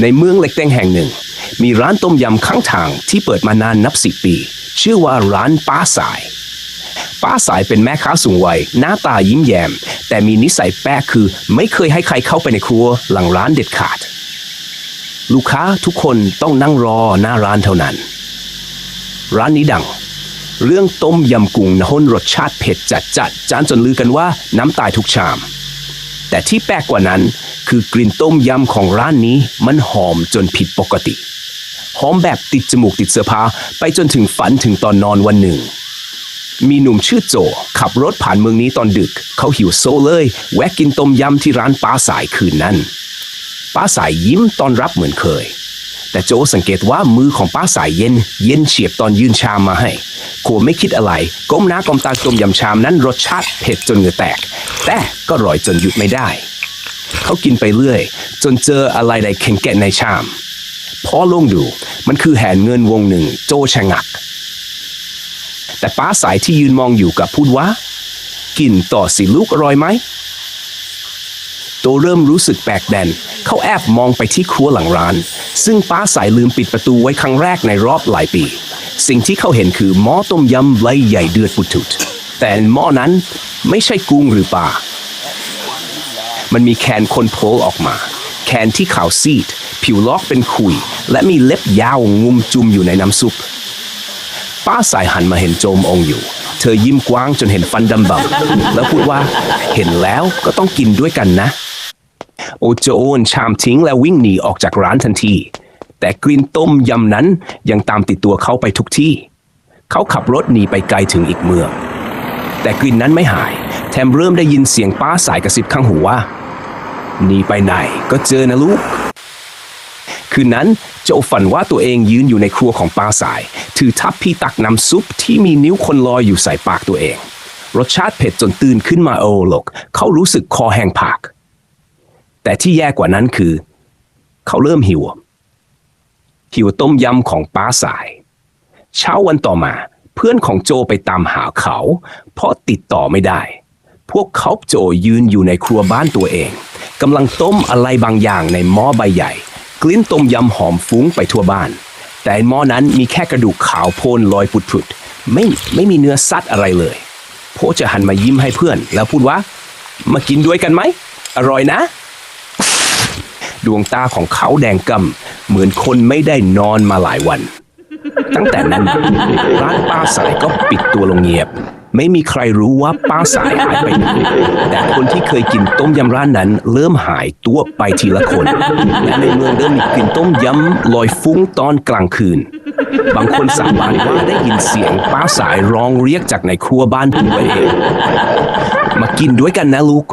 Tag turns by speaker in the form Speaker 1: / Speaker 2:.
Speaker 1: ในเมืองเล็กแดงแห่งหนึ่ง มีร้านต้มยำข้างทางที่เปิดมานานนับสิบปี ชื่อว่าร้านป้าสาย ป้าสายเป็นแม่ค้าสูงวัย หน้าตายิ้มแย้ม แต่มีนิสัยแปลกคือ ไม่เคยให้ใครเข้าไปในครัวหลังร้านเด็ดขาด ลูกค้าทุกคนต้องนั่งรอหน้าร้านเท่านั้น ร้านนี้ดัง เรื่องต้มยำกุ้งนห้นรสชาติเผ็ดจัดจัดจานจนลือกันว่าน้ำตายทุกชาม แต่ที่แปลกกว่านั้นคือกลิ่นต้มยำของร้านนี้มันหอมจนผิดปกติ หอมแบบติดจมูกติดเสื้อผ้าไปจนถึงฝันถึงตอนนอนวันหนึ่ง มีหนุ่มชื่อโจ ขับรถผ่านเมืองนี้ตอนดึก เขาหิวโซเลย แวะกินต้มยำที่ร้านป้าสายคืนนั้น ป้าสายยิ้มตอนรับเหมือนเคย แต่โจสังเกตว่ามือของป้าสายเย็น เย็นเฉียบตอนยื่นชามมาให้โคไม่คิดอะไร ก้มหน้าก้มตาต้มยำชามนั้นรสชาติเผ็ดจนเหงื่อแตก แต่ก็อร่อยจนหยุดไม่ได้ เขากินไปเรื่อย จนเจออะไรในเข็งแกะในชามพอลงดูมันคือแหนเงินวงหนึ่งโจชะงัก แต่ป้าสายที่ยืนมองอยู่กับพูดว่า กินต่อสิลูกอร่อยไหม โตเริ่มรู้สึกแปลกแดน เขาแอบมองไปที่ครัวหลังร้าน ซึ่งป้าสายลืมปิดประตูไว้ครั้งแรกในรอบหลายปี สิ่งที่เขาเห็นคือหม้อต้มยำใบใหญ่เดือดปุดถุดแต่หม้อนั้นไม่ใช่กุ้งหรือปลา มันมีแคนคนโผล่ออกมา แคนที่ขาวซีด ผิวลอกเป็นขุย และมีเล็บยาวงุมจุมอยู่ในน้ำซุป ป้าสายหันมาเห็นโจมองอยู่เธอยิ้มกว้างจนเห็นฟันดำบำแล้วพูดว่า เห็นแล้วก็ต้องกินด้วยกันนะ โอโจโอนชามทิ้งแล้ววิ่งหนีออกจากร้านทันที แต่กลิ่นต้มยำนั้นยังตามติดตัวเขาไปทุกที่ เขาขับรถหนีไปไกลถึงอีกเมือง แต่กลิ่นนั้นไม่หาย แถมเริ่มได้ยินเสียงป้าสายกระซิบข้างหูว่าหนีไปไหนก็เจอนะลูก คืนนั้นโจฝันว่าตัวเองยืนอยู่ในครัวของป้าสาย ถือทัพพี่ตักน้ำซุปที่มีนิ้วคนลอยอยู่ใส่ปากตัวเอง รสชาติเผ็ดจนตื่นขึ้นมาโอโลก เขารู้สึกคอแห้งผาก แต่ที่แย่กว่านั้นคือ เขาเริ่มหิว หิวต้มยำของป้าสาย เช้าวันต่อมาเพื่อนของโจไปตามหาเขา เพราะติดต่อไม่ได้ พวกเขาโจยืนอยู่ในครัวบ้านตัวเองกำลังต้มอะไรบางอย่างในหม้อใบใหญ่ กลิ่นต้มยำหอมฟุ้งไปทั่วบ้าน แต่หม้อนั้นมีแค่กระดูกขาวโพลนลอยผุดๆไม่ไม่มีเนื้อสัตว์อะไรเลยโพจะหันมายิ้มให้เพื่อน แล้วพูดว่า มากินด้วยกันไหม อร่อยนะ ดวงตาของเขาแดงกำเหมือนคนไม่ได้นอนมาหลายวัน ตั้งแต่นั้นร้านป้าสายก็ปิดตัวลงเงียบ ไม่มีใครรู้ว่าป้าสายหายไปไหนแต่คนที่เคยกินต้มยำร้านนั้น เริ่มหายตัวไปทีละคน และในเมืองเริ่มมีกลิ่นต้มยำลอยฟุ้งตอนกลางคืน บางคนสาบานว่าได้ยินเสียงป้าสายร้องเรียกจากในครัวบ้านตัวเองมากินด้วยกันนะลูก